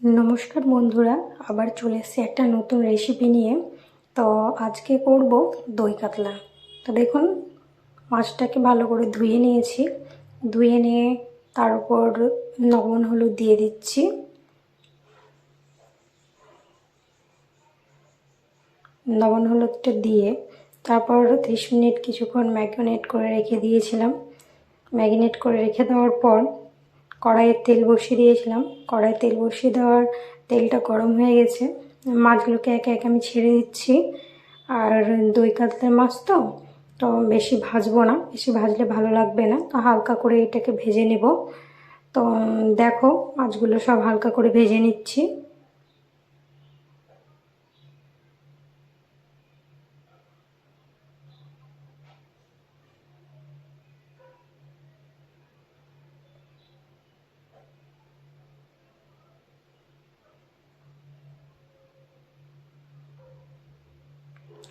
নমস্কার বন্ধুরা, আবার চলে এসেছি একটা নতুন রেসিপি নিয়ে। তো আজকে করব দই কাতলা। তো দেখুন, মাছটাকে ভালো করে ধুয়ে নিয়েছি। ধুয়ে নিয়ে তার উপর লবণ হলুদ দিয়ে দিচ্ছি। লবণ হলুদটা দিয়ে তারপর ত্রিশ মিনিট কিছুক্ষণ ম্যাগনেট করে রেখে দিয়েছিলাম। ম্যাগনেট করে রেখে দেওয়ার পর কড়াইয়ে তেল বসিয়ে দিয়েছিলাম। কড়াই তেল বসিয়ে দেওয়ার তেলটা গরম হয়ে গেছে। মাছগুলোকে একে একে আমি ছেড়ে দিচ্ছি। আর দই কাতলের মাছ তো তো বেশি ভাজবো না। বেশি ভাজলে ভালো লাগবে না। তো হালকা করে এটাকে ভেজে নেব। তো দেখো, মাছগুলো সব হালকা করে ভেজে নিচ্ছি।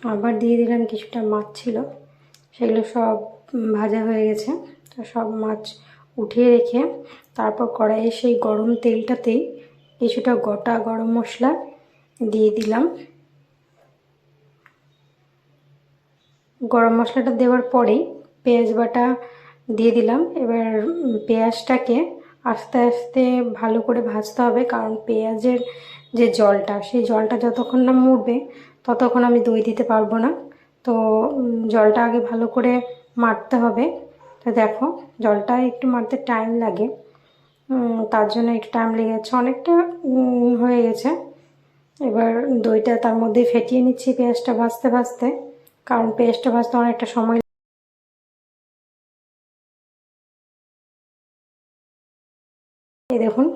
আবার দিয়ে দিলাম কিছুটা মাছ ছিল। সেগুলো সব ভাজা হয়ে গেছে। তো সব মাছ উঠিয়ে রেখে তারপর কড়াইয়ে সেই গরম তেলটাতেই কিছুটা গোটা গরম মশলা দিয়ে দিলাম। গরম মশলাটা দেওয়ার পরেই পেঁয়াজ বাটা দিয়ে দিলাম। এবার পেঁয়াজটাকে আস্তে আস্তে ভালো করে ভাজতে হবে, কারণ পেঁয়াজের যে জলটা, সেই জলটা যতক্ষণ না মুড়বে ততক্ষণ আমি দই দিতে পারব না। তো জলটা আগে ভালো করে মারতে হবে। তো দেখো, জলটা একটু মারতে টাইম লাগে। তার জন্য একটু টাইম লেগে যাচ্ছে। অনেকটা হয়ে গেছে। এবার দইটা তার মধ্যে ফেটিয়ে নিচ্ছি পেঁয়াজটা ভাজতে ভাজতে। কারণ পেঁয়াজটা ভাজতে অনেকটা সময় এই দেখুন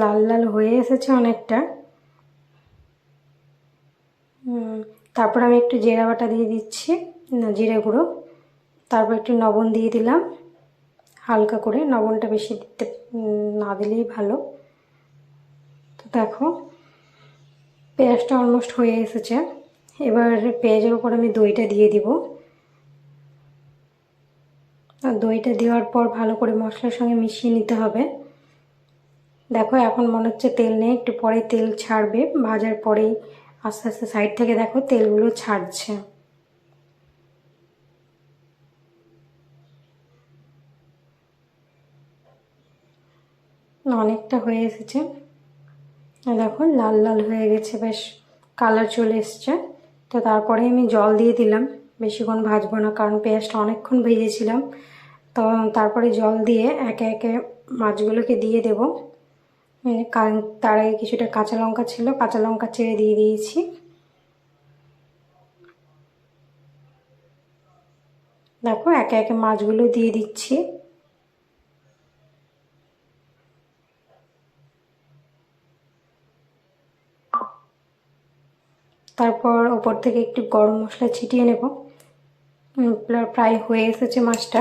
লাল লাল হয়ে এসেছে অনেকটা। তারপর আমি একটু জিরা বাটা দিয়ে দিচ্ছি জিরে গুঁড়ো। তারপর একটু লবণ দিয়ে দিলাম। হালকা করে লবণটা বেশি দিতে না দিলেই ভালো। তো দেখো, পেঁয়াজটা অলমোস্ট হয়ে এসেছে। এবার পেঁয়াজের উপর আমি দইটা দিয়ে দিব। দইটা দেওয়ার পর ভালো করে মশলার সঙ্গে মিশিয়ে নিতে হবে। দেখো, এখন মনে হচ্ছে তেল নেই, একটু পরে তেল ছাড়বে। ভাজার পরেই আস্তে আস্তে সাইড থেকে দেখো তেলগুলো ছাড়ছে। অনেকটা হয়ে এসেছে। দেখো লাল লাল হয়ে গেছে, বেশ কালার চলে এসছে। তো তারপরে আমি জল দিয়ে দিলাম, বেশিক্ষণ ভাজবো না, কারণ পেঁয়াজটা অনেকক্ষণ ভেজেছিলাম। তো তারপরে জল দিয়ে একে একে মাছগুলোকে দিয়ে দেব। তার আগে কিছুটা কাঁচা লঙ্কা ছিল, কাঁচা লঙ্কা চেড়ে দিয়ে দিয়েছি। দেখো, একে একে মাছগুলো দিয়ে দিচ্ছি। তারপর ওপর থেকে একটু গরম মশলা ছিটিয়ে নেব। প্রায় হয়ে এসেছে মাছটা।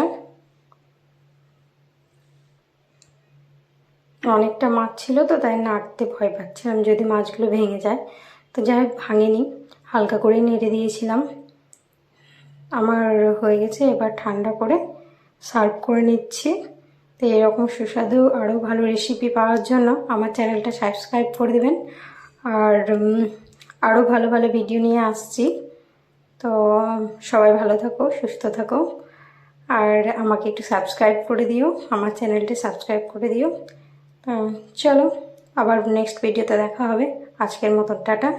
অনেকটা মাছ ছিল তো, তাই নাড়তে ভয় পাচ্ছিলাম যদি মাছগুলো ভেঙে যায়, তো যাই হোক, ভাঙেনি। হালকা করে নেড়ে দিয়েছিলাম। আমার হয়ে গেছে, এবার ঠান্ডা করে সার্ভ করে নিচ্ছি। তো এরকম সুস্বাদু আরও ভালো রেসিপি পাওয়ার জন্য আমার চ্যানেলটা সাবস্ক্রাইব করে দেবেন। আর আরও ভালো ভালো ভিডিও নিয়ে আসছি। তো সবাই ভালো থাকো, সুস্থ থাকো। আর আমাকে একটু সাবস্ক্রাইব করে দিও, আমার চ্যানেলটি সাবস্ক্রাইব করে দিও। চলো আবার নেক্সট ভিডিওতে দেখা হবে। আজকের মতো টাটা।